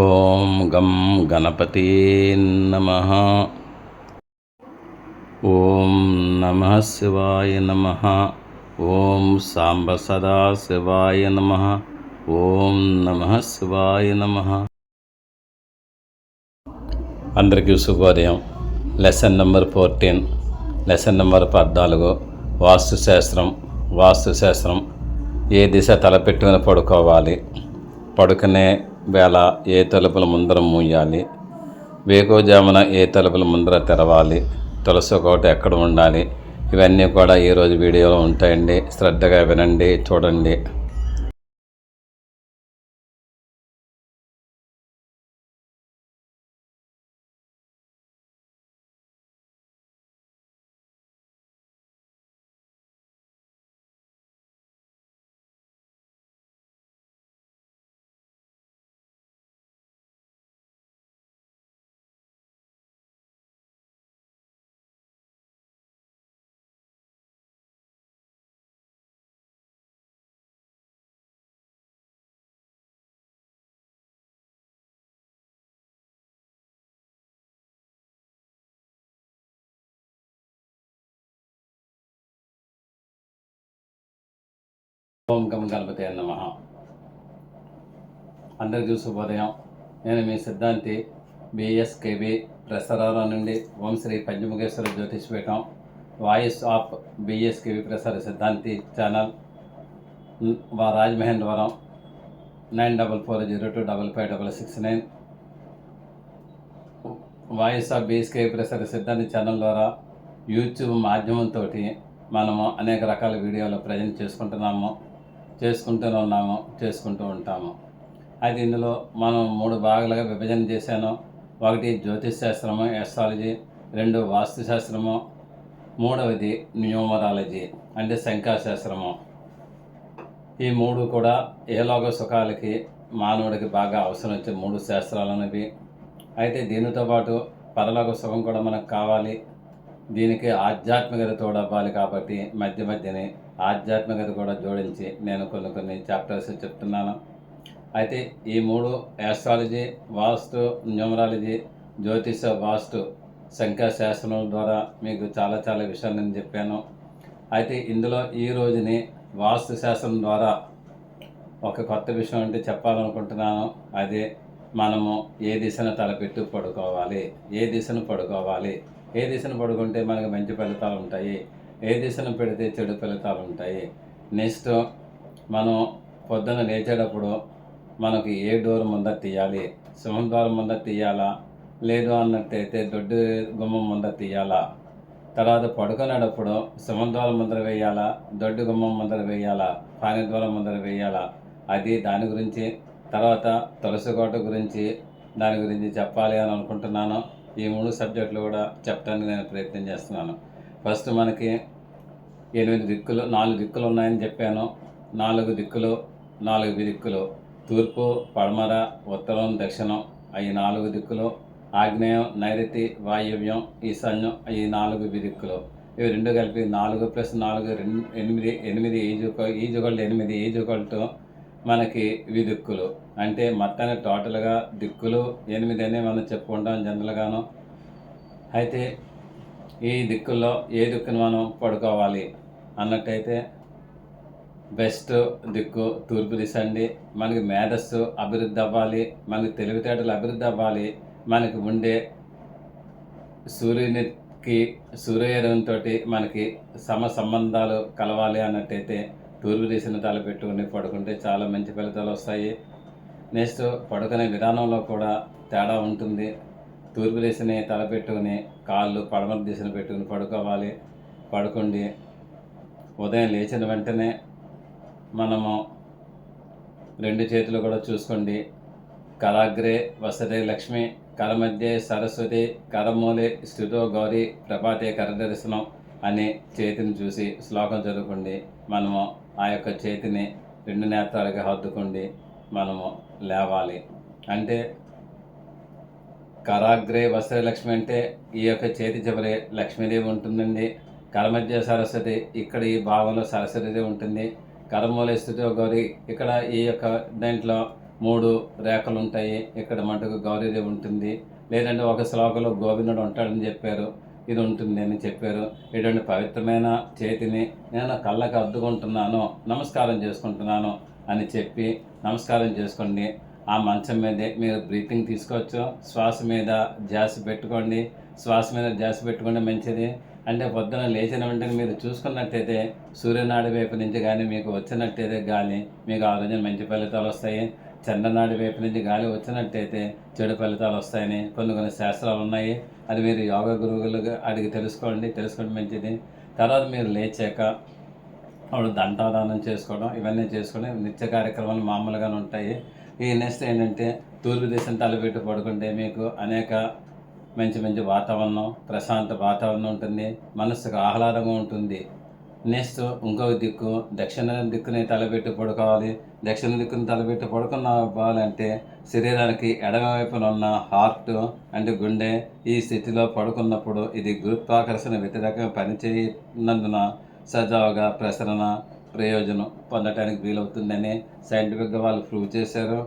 ఓం గం గణపతి నమ. ఓం నమ శివాయ నమ. ఓం సాంబ సదా శివాయ నమ. ఓం నమ శివాయ నమ. అందరికీ శుభోదయం. Lesson number fourteen. Lesson number పద్నాలుగు. వాస్తుశాస్త్రం వాస్తుశాస్త్రం ఏ దిశ తలపెట్టుకుని పడుకోవాలి? పడుకునే వేళ ఏ తలుపుల ముందర మూయాలి? వేకోజామున ఏ తలుపుల ముందర తెరవాలి? తులసి కోట ఎక్కడ ఉండాలి? ఇవన్నీ కూడా ఈరోజు వీడియోలో ఉంటాయండి. శ్రద్ధగా వినండి చూడండి. ఓం గమ గణపతి నమ. అందరికీ శుభోదయం నేను మీ సిద్ధాంతి బిఎస్కేబి ప్రసారాల నుండి Om Shri Panchamukheshwara Jyotishpeetham voice of B S K B ప్రసార సిద్ధాంతి ఛానల్ వా Rajamahendravaram nine double four zero two double five double six nine. Voice of B S K ప్రసార సిద్ధాంతి ఛానల్ ద్వారా యూట్యూబ్ మాధ్యమంతో మనము అనేక రకాల వీడియోలు ప్రజెంట్ చేసుకుంటున్నాము. చేసుకుంటూనే ఉన్నాము చేసుకుంటూ ఉంటాము. అయితే ఇందులో మనం మూడు భాగాలుగా విభజన చేశాను. ఒకటి జ్యోతిష్ శాస్త్రము ఎస్ట్రాలజీ రెండు వాస్తు శాస్త్రము మూడవది న్యూమరాలజీ అంటే శంఖాశాస్త్రము ఈ మూడు కూడా ఏలోక సుఖాలకి మానవుడికి బాగా అవసరం వచ్చే మూడు శాస్త్రాలు అనేవి అయితే దీనితో పాటు పరలోక సుఖం కూడా మనకు కావాలి. దీనికి ఆధ్యాత్మికత తోడవ్వాలి కాబట్టి మధ్య మధ్యనే ఆధ్యాత్మికత కూడా జోడించి నేను కొన్ని కొన్ని చాప్టర్స్ చెప్తున్నాను. అయితే ఈ మూడు యాస్ట్రాలజీ వాస్తు న్యూమరాలజీ జ్యోతిష వాస్తు సంఖ్యాశాస్త్రం ద్వారా మీకు చాలా చాలా విషయాలు నేను చెప్పాను. అయితే ఇందులో ఈ రోజుని వాస్తు శాస్త్రం ద్వారా ఒక కొత్త విషయం అంటే చెప్పాలనుకుంటున్నాను. అదే మనము ఏ దిశను తలపెట్టు పడుకోవాలి? ఏ దిశను పడుకోవాలి? ఏ దిశను పడుకుంటే మనకు మంచి ఫలితాలు ఉంటాయి? ఏ దిశను పెడితే చెడు ఫలితాలు ఉంటాయి? నెక్స్ట్ మనం పొద్దున లేచేటప్పుడు మనకు ఏ డోర్ ముందర తీయాలి? సింహం ద్వారం ముందర తీయాలా? లేదు అన్నట్టయితే దొడ్డు గుమ్మం ముందర తీయాలా? తర్వాత పడుకునేటప్పుడు సింహం ద్వారం ముందర వేయాలా? దొడ్డు గుమ్మం ముందర వేయాలా? పాని ద్వారం ముందర వేయాలా? అది దాని గురించి తర్వాత తులసి కోట గురించి దాని గురించి చెప్పాలి అని అనుకుంటున్నాను. ఈ మూడు సబ్జెక్టులు కూడా చెప్పడానికి నేను ప్రయత్నం చేస్తున్నాను. ఫస్ట్ మనకి ఎనిమిది దిక్కులు నాలుగు దిక్కులు ఉన్నాయని చెప్పాను. నాలుగు దిక్కులు నాలుగు దిక్కులు. తూర్పు పడమర ఉత్తరం దక్షిణం. ఈ నాలుగు దిక్కులు ఆగ్నేయం నైరుతి వాయువ్యం ఈశాన్యం ఈ నాలుగు దిక్కులు. ఇవి రెండు కలిపి నాలుగు ప్లస్ నాలుగు రెండు ఎనిమిది ఎనిమిది ఈజుకో ఈజుగోల్డ్ ఎనిమిది ఈజుగోల్డ్ మనకి విదిక్కులు అంటే మొత్తాన్ని టోటల్గా దిక్కులు ఎనిమిది అనే మనం చెప్పుకుంటాం జనరల్గాను. అయితే ఈ దిక్కుల్లో ఏ దిక్కును మనం పడుకోవాలి? అన్నట్టయితే బెస్ట్ దిక్కు తూర్పు దిశ అండి. మనకి మేధస్సు అభివృద్ధి అవ్వాలి మనకి తెలివితేటలు అభివృద్ధి అవ్వాలి మనకి ఉండే సూర్యునికి సూర్యోదయంతో మనకి సమ సంబంధాలు కలవాలి అన్నట్టయితే తూర్పు దిశను తలపెట్టుకుని పడుకుంటే చాలా మంచి ఫలితాలు వస్తాయి. నెక్స్ట్ పడుకునే విధానంలో కూడా తేడా ఉంటుంది. తూర్పు దిశని తలపెట్టుకుని కాళ్ళు పడమర దిశను పెట్టుకుని పడుకోవాలి. పడుకోండి. ఉదయం లేచిన వెంటనే మనము రెండు చేతులు కూడా చూసుకోండి. కరాగ్రే వసతే లక్ష్మి కరమధ్య సరస్వతి కరమూలే స్థుతో గౌరి ప్రభాతే కరదర్శనం అనే చేతిని చూసి శ్లోకం చదువుకోండి. మనము ఆ యొక్క చేతిని రెండు నేత్రాలుగా హద్దుకోండి మనము లేవాలి. అంటే కరాగ్రే వస్త్రలక్ష్మి అంటే ఈ యొక్క చేతి చివరి లక్ష్మీదేవి ఉంటుందండి. కరమధ్య సరస్వతి ఇక్కడ ఈ భావంలో సరస్వతిదేవి ఉంటుంది. కరమూల స్థితి గౌరి ఇక్కడ ఈ యొక్క దాంట్లో మూడు రేఖలు ఉంటాయి. ఇక్కడ మటుకు గౌరీదేవి ఉంటుంది. లేదంటే ఒక శ్లోకంలో గోవిందుడు ఉంటాడని చెప్పారు. ఇది ఉంటుంది అని చెప్పారు. ఇటువంటి పవిత్రమైన చేతిని నేను కళ్ళకు అద్దుకుంటున్నాను నమస్కారం చేసుకుంటున్నాను అని చెప్పి నమస్కారం చేసుకోండి. ఆ మంచం మీదే మీరు బ్రీతింగ్ తీసుకోవచ్చు. శ్వాస మీద జాస్ పెట్టుకోండి. శ్వాస మీద జాస్ పెట్టుకుంటే మంచిది. అంటే పొద్దున లేచిన వెంటనే మీరు చూసుకున్నట్టయితే సూర్యనాడి వైపు నుంచి కానీ మీకు వచ్చినట్టయితే గాలి మీకు ఆ రోజున మంచి ఫలితాలు వస్తాయి. చంద్రనాడి వైపు నుంచి గాలి వచ్చినట్టయితే చెడు ఫలితాలు వస్తాయని కొన్ని కొన్ని శాస్త్రాలు ఉన్నాయి. అది మీరు యోగా గురువులుగా అడిగి తెలుసుకోండి. తెలుసుకోవడం మంచిది. తర్వాత మీరు లేచాక అప్పుడు దంటాదానం చేసుకోవడం ఇవన్నీ చేసుకొని నిత్య కార్యక్రమాలు మామూలుగానే ఉంటాయి. ఈ నెక్స్ట్ ఏంటంటే తూర్పు దిశను తలపెట్టి పడుకుంటే మీకు అనేక మంచి మంచి వాతావరణం ప్రశాంత వాతావరణం ఉంటుంది మనసుకు ఆహ్లాదంగా ఉంటుంది. నెక్స్ట్ ఇంకొక దిక్కు దక్షిణ దిక్కుని తలబెట్టి పడుకోవాలి. దక్షిణ దిక్కుని తలపెట్టి పడుకున్నవ్వాలంటే శరీరానికి ఎడమ వైపున ఉన్న హార్ట్ అంటే గుండె ఈ స్థితిలో పడుకున్నప్పుడు ఇది గురుత్వాకర్షణ వ్యతిరేకంగా పనిచేయనందున సజావుగా ప్రసరణ ప్రయోజనం పొందటానికి వీలవుతుందని సైంటిఫిక్గా వాళ్ళు ప్రూవ్ చేశారు.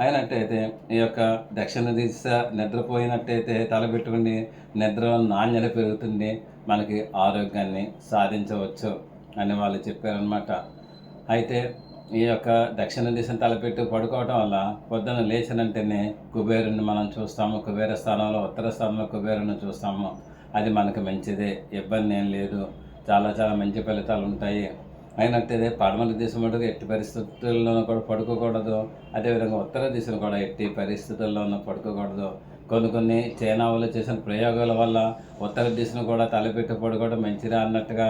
అయినట్టయితే ఈ యొక్క దక్షిణ దిశ నిద్రపోయినట్టయితే తలపెట్టుకుని నిద్ర నాణ్యత పెరుగుతుంది. మనకి ఆరోగ్యాన్ని సాధించవచ్చు అని వాళ్ళు చెప్పారనమాట అయితే ఈ యొక్క దక్షిణ దిశను తలపెట్టి పడుకోవటం వల్ల పొద్దున లేచినంటేనే కుబేరుని మనం చూస్తాము. కుబేర స్థానంలో ఉత్తర స్థానంలో కుబేరుని చూస్తాము. అది మనకు మంచిదే. ఇబ్బంది ఏం లేదు. చాలా చాలా మంచి ఫలితాలు ఉంటాయి అయినట్టయితే పడమల దేశం మటుకు ఎట్టి పరిస్థితుల్లోనూ కూడా పడుకోకూడదు. అదేవిధంగా ఉత్తర దిశను కూడా ఎట్టి పరిస్థితుల్లోనూ పడుకోకూడదు. కొన్ని కొన్ని చైనా వాళ్ళు చేసిన ప్రయోగాల వల్ల ఉత్తర దిశను కూడా తలపెట్టి పడుకోవడం మంచిదా అన్నట్టుగా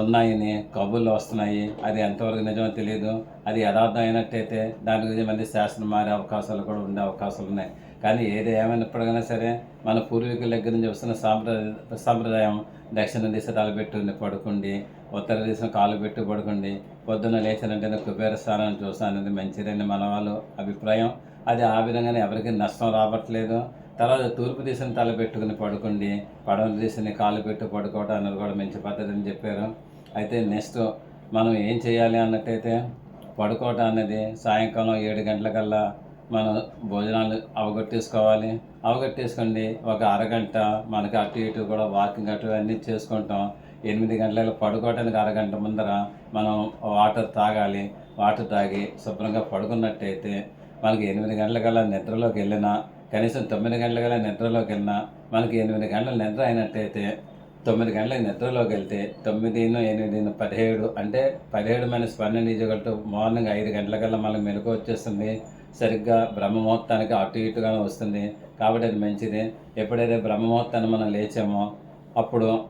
ఉన్నాయని కబుర్లు వస్తున్నాయి. అది ఎంతవరకు నిజమో తెలియదు అది యథార్థం అయినట్టయితే దాని గురించి మళ్ళీ శాస్త్రం మారే అవకాశాలు కూడా ఉండే అవకాశాలు ఉన్నాయి. కానీ ఏది ఏమైనప్పటికైనా సరే మన పూర్వీకుల దగ్గర నుంచి వస్తున్న సాంప్రదాయ సాంప్రదాయం దక్షిణ దిశ తలపెట్టి పడుకోండి ఉత్తర దిశ కాలు పెట్టి పడుకోండి పొద్దున్న లేచినంటే కుబేర స్థానాన్ని చూస్తాను అనేది మంచిదని మన వాళ్ళు అభిప్రాయం. అది ఆ విధంగానే ఎవరికి నష్టం రావట్లేదు తర్వాత తూర్పు దిశను తలపెట్టుకుని పడుకోండి పడవ దిశని కాలు పెట్టి పడుకోవటం అనేది కూడా మంచి పద్ధతి అని చెప్పారు. అయితే నెక్స్ట్ మనం ఏం చేయాలి అన్నట్టయితే పడుకోవటం అనేది సాయంకాలం ఏడు గంటలకల్లా మనం భోజనాలు అవగొట్టేసుకోవాలి. అవగొట్టేసుకోండి ఒక అరగంట మనకి అటు ఇటు కూడా వాకింగ్ అటు అన్నీ చేసుకుంటాం. ఎనిమిది గంటలకు పడుకోవడానికి అరగంట ముందర మనం వాటర్ తాగాలి. వాటర్ తాగి శుభ్రంగా పడుకున్నట్టయితే మనకి ఎనిమిది గంటలకల్లా నిద్రలోకి వెళ్ళినా కనీసం తొమ్మిది గంటలకల్లా నిద్రలోకి వెళ్ళినా మనకి ఎనిమిది గంటల నిద్ర అయినట్టయితే తొమ్మిది గంటలకు నిద్రలోకి వెళ్తే తొమ్మిదిను ఎనిమిదిను పదిహేడు అంటే పదిహేడు మైనస్ పన్నెండు ఈజగట్టు మార్నింగ్ ఐదు గంటలకల్లా మనకు మెలకు వచ్చేస్తుంది. సరిగ్గా బ్రహ్మముహూర్తానికి అటు ఇటుగానే వస్తుంది. కాబట్టి అది మంచిది. ఎప్పుడైతే బ్రహ్మముహూర్తాన్ని మనం లేచామో అప్పుడు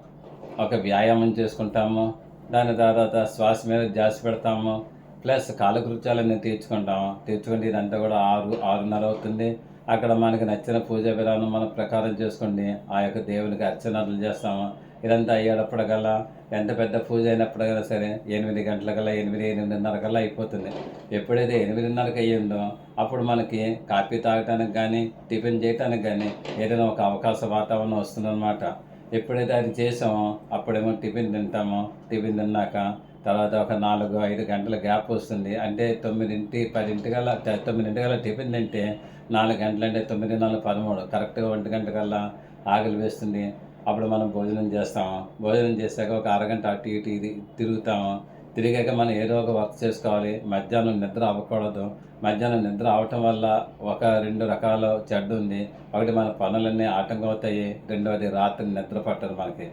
ఒక వ్యాయామం చేసుకుంటాము. దాని తర్వాత శ్వాస మీద జాసి పెడతాము. ప్లస్ కాలకృత్యాలన్నీ తీర్చుకుంటాము. తీర్చుకుంటే ఇదంతా కూడా ఆరు ఆరున్నర అవుతుంది. అక్కడ మనకి నచ్చిన పూజా విధానం మన ప్రకారం చేసుకోండి. ఆ యొక్క దేవునికి అర్చనలు చేస్తాము. ఇదంతా అయ్యేటప్పటికల్లా ఎంత పెద్ద పూజ అయినప్పటికైనా సరే ఎనిమిది గంటలకల్లా ఎనిమిది ఎనిమిదిన్నర కల్లా అయిపోతుంది. ఎప్పుడైతే ఎనిమిదిన్నరకు అయ్యిందో అప్పుడు మనకి కాఫీ తాగటానికి కానీ టిఫిన్ చేయటానికి కానీ ఏదైనా ఒక అవకాశ వాతావరణం వస్తుందన్నమాట. ఎప్పుడైతే అది చేసామో అప్పుడేమో టిఫిన్ తింటామో టిఫిన్ తిన్నాక తర్వాత ఒక నాలుగు ఐదు గంటల గ్యాప్ వస్తుంది. అంటే తొమ్మిదింటి పదింటికల్లా తొమ్మిదింటికల్లా టిఫిన్ తింటే నాలుగు గంటలు అంటే తొమ్మిది నాలుగు పదమూడు. కరెక్ట్గా ఒంటి గంట కల్లా ఆకలి వేస్తుంది. అప్పుడు మనం భోజనం చేస్తాము భోజనం చేశాక ఒక అరగంట అటు ఇటు ఇది తిరుగుతాము తిరిగాక మనం ఏదో ఒక వర్క్ చేసుకోవాలి. మధ్యాహ్నం నిద్ర అవ్వకూడదు. మధ్యాహ్నం నిద్ర అవటం వల్ల ఒక రెండు రకాల చెడ్డు ఉంది. ఒకటి మన పనులన్నీ ఆటంకం అవుతాయి. రెండవది రాత్రి నిద్ర పట్టదు మనకి.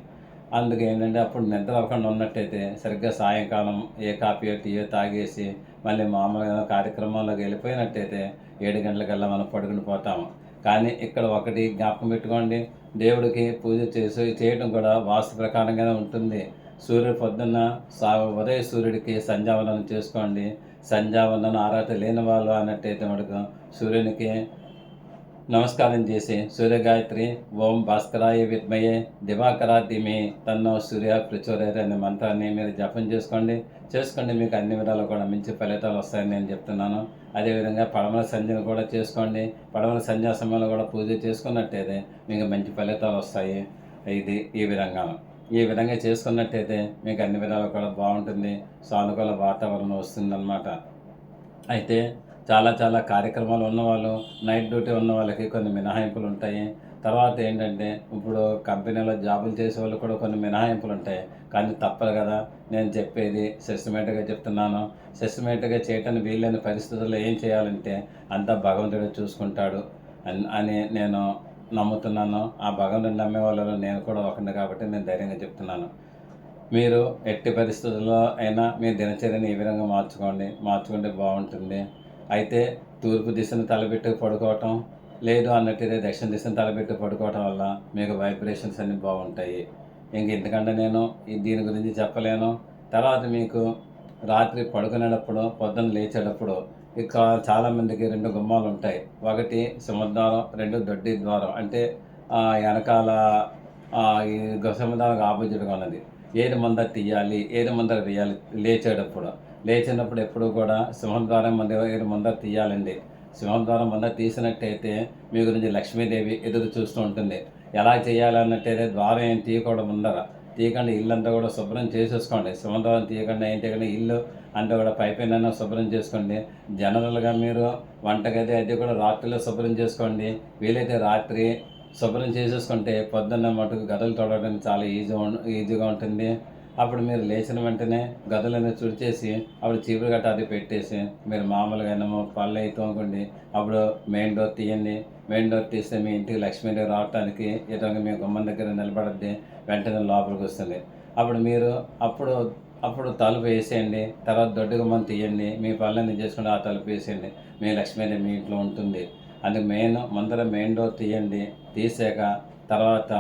అందుకు ఏంటంటే అప్పుడు నిద్ర అవ్వకుండా ఉన్నట్టయితే సరిగ్గా సాయంకాలం ఏ కాఫీ టీయో తాగేసి మళ్ళీ మామూలుగా కార్యక్రమంలోకి వెళ్ళిపోయినట్టయితే ఏడు గంటలకల్లా మనం పడుకుని పోతాము. కానీ ఇక్కడ ఒకటి జ్ఞాపకం పెట్టుకోండి. దేవుడికి పూజ చేసి చేయడం కూడా వాస్తు ప్రకారంగానే ఉంటుంది. సూర్యుడు పొద్దున్న సా ఉదయ సూర్యుడికి సంధ్యావనం చేసుకోండి. సంధ్యావనం ఆరాట లేని వాళ్ళు అన్నట్టయితే మనకు సూర్యునికి నమస్కారం చేసి సూర్యగాయత్రి ఓం భాస్కరాయ విద్మయే దివాకరా దిమి తన్నో సూర్య ప్రచోదయ అనే మంత్రాన్ని మీరు జపం చేసుకోండి. చేసుకోండి మీకు అన్ని విధాలు కూడా మంచి ఫలితాలు వస్తాయని నేను చెప్తున్నాను. అదేవిధంగా పడమల సంధ్యను కూడా చేసుకోండి. పడమల సంధ్యా సమయంలో కూడా పూజ చేసుకున్నట్టయితే మీకు మంచి ఫలితాలు వస్తాయి. ఇది ఈ విధంగా. ఈ విధంగా చేసుకున్నట్టయితే మీకు అన్ని విధాలు కూడా బాగుంటుంది. సానుకూల వాతావరణం వస్తుందన్నమాట. అయితే చాలా చాలా కార్యక్రమాలు ఉన్నవాళ్ళు నైట్ డ్యూటీ ఉన్న వాళ్ళకి కొన్ని మినహాయింపులు ఉంటాయి. తర్వాత ఏంటంటే ఇప్పుడు కంపెనీలో జాబులు చేసే వాళ్ళు కూడా కొన్ని మినహాయింపులు ఉంటాయి. కానీ తప్పదు కదా నేను చెప్పేది సిస్టమేటిక్గా చెప్తున్నాను. సిస్టమేటిక్గా చేయటానికి వీలైన పరిస్థితుల్లో ఏం చేయాలంటే అంతా భగవంతుడు చూసుకుంటాడు అని అని నేను నమ్ముతున్నాను. ఆ భగవంతుడు నమ్మే వాళ్ళలో నేను కూడా ఒకటి కాబట్టి నేను ధైర్యంగా చెప్తున్నాను. మీరు ఎట్టి పరిస్థితుల్లో అయినా మీ దినచర్యని ఈ విధంగా మార్చుకోండి. మార్చుకుంటే బాగుంటుంది. అయితే తూర్పు దిశను తలపెట్టి పడుకోవటం లేదు అన్నట్టు దక్షిణ దిశను తలపెట్టి పడుకోవటం వల్ల మీకు వైబ్రేషన్స్ అన్నీ బాగుంటాయి. ఇంక ఎందుకంటే నేను ఈ దీని గురించి చెప్పలేను. తర్వాత మీకు రాత్రి పడుకునేటప్పుడు పొద్దున్న లేచేటప్పుడు ఇక చాలామందికి రెండు గుమ్మాలు ఉంటాయి. ఒకటి సింహద్వారం రెండు దొడ్డి ద్వారం. అంటే వెనకాల ఈ సింహద్వారం ఆపోజిట్గా ఉన్నది. ఏది ముందర తీయాలి ఏది ముందర వేయాలి లేచేటప్పుడు. లేచినప్పుడు ఎప్పుడు కూడా సింహద్వారం ముందర ఏది ముందర తీయాలండి. సింహద్వారం ముందర తీసినట్టయితే మీ గురించి లక్ష్మీదేవి ఎదురు చూస్తూ ఉంటుంది. ఎలా చేయాలన్నట్టయితే ద్వారం ఏం తీయకూడదు ముందర. తీయకుండా ఇల్లు అంతా కూడా శుభ్రం చేసేసుకోండి. సింహద్వారం తీయకుండా ఏంటి కానీ ఇల్లు అంటే కూడా పైపైన శుభ్రం చేసుకోండి. జనరల్గా మీరు వంటగది అది కూడా రాత్రిలో శుభ్రం చేసుకోండి. వీలైతే రాత్రి శుభ్రం చేసేసుకుంటే పొద్దున్న మటుకు గదులు తొడవడానికి చాలా ఈజీ ఈజీగా ఉంటుంది. అప్పుడు మీరు లేచిన వెంటనే గదులన్నీ చుడిచేసి అప్పుడు చీపురు గట్ట అది పెట్టేసి మీరు మామూలుగా ఏమో పళ్ళు అయి తోముకోండి అప్పుడు మెయిన్ డోర్ తీయండి. మెయిన్ డోర్ తీస్తే మీ ఇంటికి లక్ష్మీదేవి రావడానికి ఇటువంటి మీ గుమ్మం దగ్గర నిలబడద్ది వెంటనే లోపలికి వస్తుంది. అప్పుడు మీరు అప్పుడు అప్పుడు తలుపు వేసేయండి తర్వాత దొడ్డు గుమ్మం తీయండి మీ పళ్ళని చేసుకుంటే ఆ తలుపు వేసేయండి. మీ లక్ష్మీదేవి మీ ఇంట్లో ఉంటుంది. అందుకు మెయిన్ ముందర మెయిన్ డోర్ తీయండి. తీసాక తర్వాత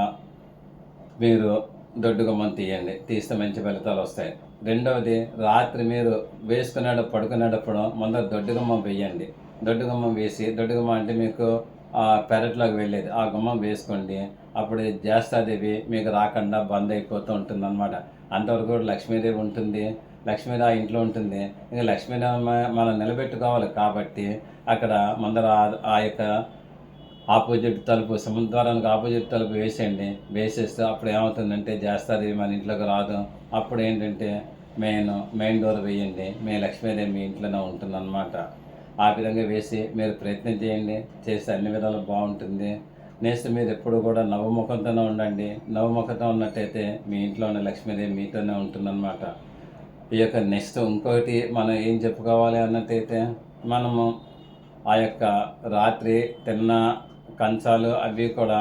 మీరు దొడ్డుగుమ్మం తీయండి. తీస్తే మంచి ఫలితాలు వస్తాయి. రెండవది రాత్రి మీరు వేసుకునేటప్పుడు పడుకునేటప్పుడు ముందర దొడ్డుగుమ్మం వేయండి. దొడ్డుగుమ్మం వేసి దొడ్డుగుమ్మం అంటే మీకు ఆ పెరట్లోకి వెళ్ళేది. ఆ గుమ్మం వేసుకోండి. అప్పుడు జ్యేష్ఠాదేవి మీకు రాకుండా బంద్ అయిపోతూ ఉంటుంది అనమాట అంతవరకు కూడా లక్ష్మీదేవి ఉంటుంది. లక్ష్మీదేవి ఆ ఇంట్లో ఉంటుంది. ఇంకా లక్ష్మీదేవి మనం నిలబెట్టుకోవాలి కాబట్టి అక్కడ ముందర ఆ- ఆ యొక్క ఆపోజిట్ తలుపు సముద్రానికి ఆపోజిట్ తలుపు వేసేయండి. వేసేస్తే అప్పుడు ఏమవుతుందంటే చేస్తారు మన ఇంట్లోకి రాదు. అప్పుడు ఏంటంటే మెయిన్ మెయిన్ డోర్ వేయండి. మీ లక్ష్మీదేవి మీ ఇంట్లోనే ఉంటుందన్నమాట. ఆ విధంగా వేసి మీరు ప్రయత్నం చేయండి. చేస్తే అన్ని విధాలు బాగుంటుంది. నెక్స్ట్ మీరు ఎప్పుడు కూడా నవముఖంతోనే ఉండండి. నవముఖంతో ఉన్నట్టయితే మీ ఇంట్లో ఉన్న లక్ష్మీదేవి మీతోనే ఉంటుందన్నమాట. ఈ యొక్క నెక్స్ట్ ఇంకొకటి మనం ఏం చెప్పుకోవాలి అన్నట్టయితే మనము ఆ యొక్క రాత్రి తిన్న కంచాలు అవి కూడా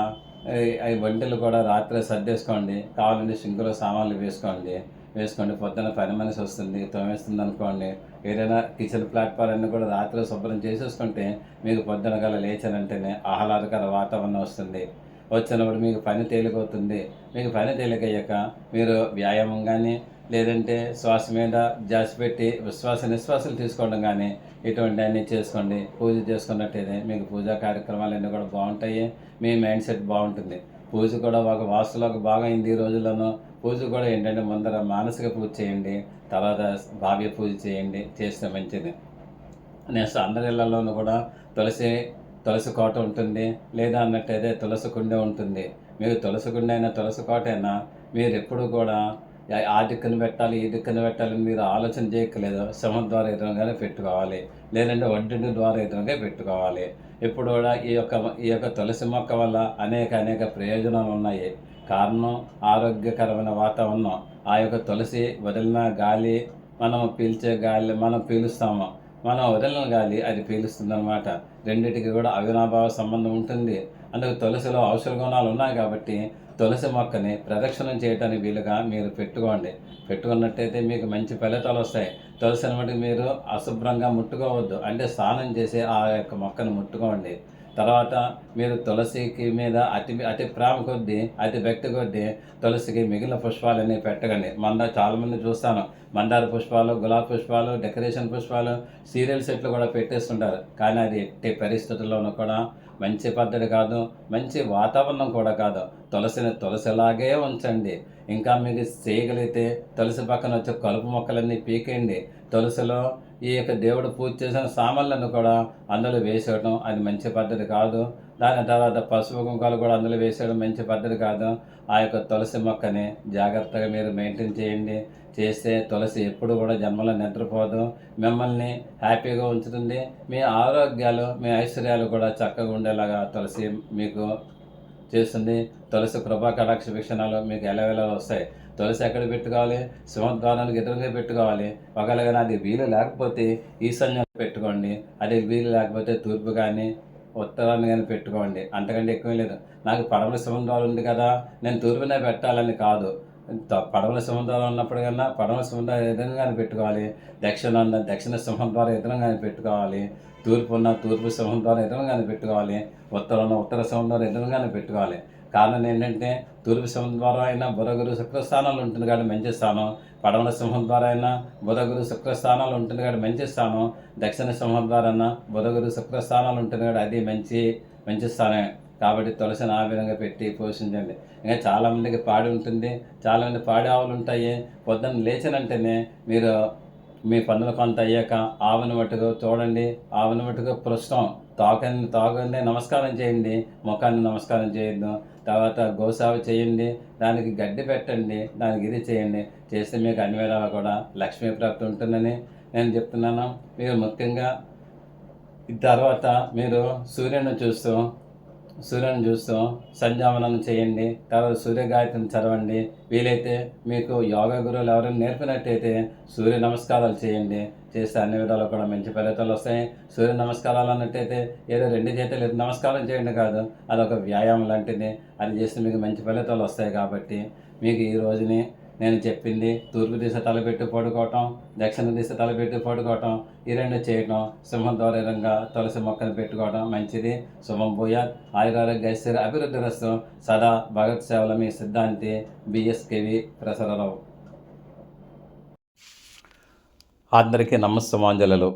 అవి వంటలు కూడా రాత్రి సర్దేసుకోండి. కావాలంటే సింకులో సామాన్లు వేసుకోండి. వేసుకోండి. పొద్దున పని మనిషి వస్తుంది తోమేస్తుంది అనుకోండి. ఏదైనా కిచెన్ ప్లాట్ఫామ్ అన్నీ కూడా రాత్రి శుభ్రం చేసేసుకుంటే మీకు పొద్దున గల లేచారంటేనే ఆహ్లాదకర వాతావరణం వస్తుంది. వచ్చినప్పుడు మీకు పని తేలికవుతుంది. మీకు పని తేలికయ్యాక మీరు వ్యాయామం కానీ లేదంటే శ్వాస మీద జాసి పెట్టి విశ్వాస నిశ్వాసాలు తీసుకోవడం కానీ ఇటువంటి అన్నీ చేసుకోండి. పూజ చేసుకున్నట్టయితే మీకు పూజా కార్యక్రమాలు అన్నీ కూడా బాగుంటాయి. మీ మైండ్ సెట్ బాగుంటుంది. పూజ కూడా ఒక వాస్తులకు బాగా అయింది ఈ రోజుల్లోనూ. పూజ కూడా ఏంటంటే ముందర మానసిక పూజ చేయండి తర్వాత భావ్య పూజ చేయండి చేస్తే మంచిది. నెక్స్ట్ అందరి ఇళ్ళలోనూ కూడా తులసి తులసి కోట ఉంటుంది. లేదా అన్నట్టయితే తులసి కుండ ఉంటుంది. మీరు తులసి కుండ అయినా తులసి కోట అయినా మీరు ఎప్పుడు కూడా ఆ- ఆ దిక్కున పెట్టాలి ఈ దిక్కున పెట్టాలని మీరు ఆలోచన చేయక్కలేదు సింహం ద్వారా ఎదురుగానే పెట్టుకోవాలి. లేదంటే ఒంటింటి ద్వారా ఎదురుగా పెట్టుకోవాలి. ఇప్పుడు కూడా ఈ యొక్క ఈ యొక్క తులసి మొక్క వల్ల అనేక అనేక ప్రయోజనాలు ఉన్నాయి. కారణం ఆరోగ్యకరమైన వాతావరణం. ఆ యొక్క తులసి వదిలిన గాలి మనం పీల్చే గాలి మనం పీలుస్తాము. మనం వదిలిన గాలి అది పీలుస్తుంది అనమాట రెండింటికి కూడా అవినాభావ సంబంధం ఉంటుంది. అందుకు తులసిలో ఔషధ గుణాలు ఉన్నాయి కాబట్టి తులసి మొక్కని ప్రదక్షిణం చేయడానికి వీలుగా మీరు పెట్టుకోండి. పెట్టుకున్నట్టయితే మీకు మంచి ఫలితాలు వస్తాయి. తులసిని బట్టి మీరు అశుభ్రంగా ముట్టుకోవద్దు. అంటే స్నానం చేసి ఆ యొక్క మొక్కను ముట్టుకోండి. తర్వాత మీరు తులసికి మీద అతి అతి ప్రేమ కొద్దీ అతి భక్తి కొద్దీ తులసికి మిగిలిన పుష్పాలన్నీ పెట్టకండి. మంద చాలామంది చూస్తాను. మందార పుష్పాలు గులాబీ పుష్పాలు డెకరేషన్ పుష్పాలు సీరియల్ సెట్లు కూడా పెట్టేస్తుంటారు. కానీ అది ఎట్టి పరిస్థితుల్లోనూ కూడా మంచి పద్ధతి కాదు మంచి వాతావరణం కూడా కాదు. తులసిని తులసిలాగే ఉంచండి. ఇంకా మీకు చేయగలిగితే తులసి పక్కన వచ్చే కలుపు మొక్కలన్నీ పీకేయండి. తులసిలో ఈ యొక్క దేవుడు పూజ చేసిన సామాన్లను కూడా అందులో వేసేయడం అది మంచి పద్ధతి కాదు. దాని తర్వాత పసుపు కుంకాలు కూడా అందులో వేసేయడం మంచి పద్ధతి కాదు. ఆ యొక్క తులసి మొక్కని జాగ్రత్తగా మీరు మెయింటైన్ చేయండి. చేస్తే తులసి ఎప్పుడు కూడా జన్మలో నిద్రపోదు. మిమ్మల్ని హ్యాపీగా ఉంచుతుంది. మీ ఆరోగ్యాలు మీ ఐశ్వర్యాలు కూడా చక్కగా ఉండేలాగా తులసి మీకు చేస్తుంది. తులసి కృపా కటాక్ష వీక్షణాలు మీకు ఎలవెలా వస్తాయి. తులసి ఎక్కడ పెట్టుకోవాలి? సింహద్వారానికి ఎదురుగా పెట్టుకోవాలి. ఒకవేళ అది వీలు లేకపోతే ఈశాన్యం పెట్టుకోండి. అది వీలు లేకపోతే తూర్పు కానీ ఉత్తరాన్ని కానీ పెట్టుకోండి. అంతకంటే ఎక్కువ లేదు. నాకు పడమల సింహద్వారం ఉంది కదా నేను తూర్పునే పెట్టాలని కాదు. త- పడమల సింహద్వారం ఉన్నప్పుడు కన్నా పడమల సింహద్వారం ఎదురుగానే పెట్టుకోవాలి. దక్షిణ ఉన్న దక్షిణ సింహద్వారం ఎదురుగానే పెట్టుకోవాలి. తూర్పు ఉన్న తూర్పు సింహద్వారం ఎదురుగానే పెట్టుకోవాలి ఉత్తరం ఉన్న ఉత్తర సింహద్వారం ఎదురుగానే పెట్టుకోవాలి. కారణం ఏంటంటే తూర్పు సింహద్వారం అయినా బుధగురు శుక్రస్థానాలు ఉంటుంది కాబట్టి మంచి స్థానం. పడమల సింహద్వారం అయినా బుధగురు శుక్రస్థానాలు ఉంటుంది కాబట్టి మంచి స్థానం. దక్షిణ సింహద్వారం అయినా బుధగురు శుక్రస్థానాలు ఉంటుంది కాబట్టి అది మంచి మంచి స్థానమే కాబట్టి తులసిని ఆ విధంగా పెట్టి పోషించండి. ఇంకా చాలామందికి పాడి ఉంటుంది. చాలామంది పాడి ఆవులు ఉంటాయి. పొద్దున్న లేచినంటేనే మీరు మీ పనులు కొంత అయ్యాక ఆవుని మటుకు చూడండి ఆవుని మటుకు పృష్టం తాకండి తాగండి నమస్కారం చేయండి ముఖాన్ని నమస్కారం చేయొద్దు. తర్వాత గోసావ చేయండి దానికి గడ్డి పెట్టండి దానికి ఇది చేయండి. చేస్తే మీకు అన్ని వేళలా కూడా లక్ష్మీ ప్రాప్తి ఉంటుందని నేను చెప్తున్నాను. మీరు ముఖ్యంగా తర్వాత మీరు సూర్యుని చూస్తూ సూర్యుని చూస్తూ సంధ్యావనం చేయండి తర్వాత సూర్యగాయత్రిని చదవండి. వీలైతే మీకు యోగా గురువులు ఎవరైనా నేర్పినట్టయితే సూర్య నమస్కారాలు చేయండి. చేస్తే అన్ని విధాలు కూడా మంచి ఫలితాలు వస్తాయి. సూర్య నమస్కారాలు అన్నట్టయితే ఏదో రెండు చేతులు నమస్కారం చేయండి కాదు అదొక వ్యాయామం లాంటిది. అది చేస్తే మీకు మంచి ఫలితాలు వస్తాయి కాబట్టి మీకు ఈ రోజుని నేను చెప్పింది తూర్పు దిశ తలపెట్టి పడుకోవటం దక్షిణ దిశ తలపెట్టి పడుకోవటం ఈ రెండు చేయటం సింహం దూరంగా తులసి మొక్కను పెట్టుకోవడం మంచిది. శుభం భూయా ఆయురారోగ్య ఐశ్వర్య అభివృద్ధి రస్తు. సదా భగత్ సేవల మీ సిద్ధాంతి. బిఎస్కేవి ప్రసరరావు అందరికీ నమస్సమాంజలు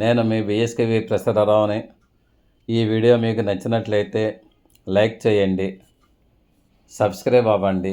నేను మీ బిఎస్కేవి ప్రసరరావుని. ఈ వీడియో మీకు నచ్చినట్లయితే లైక్ చేయండి సబ్స్క్రైబ్ అవ్వండి.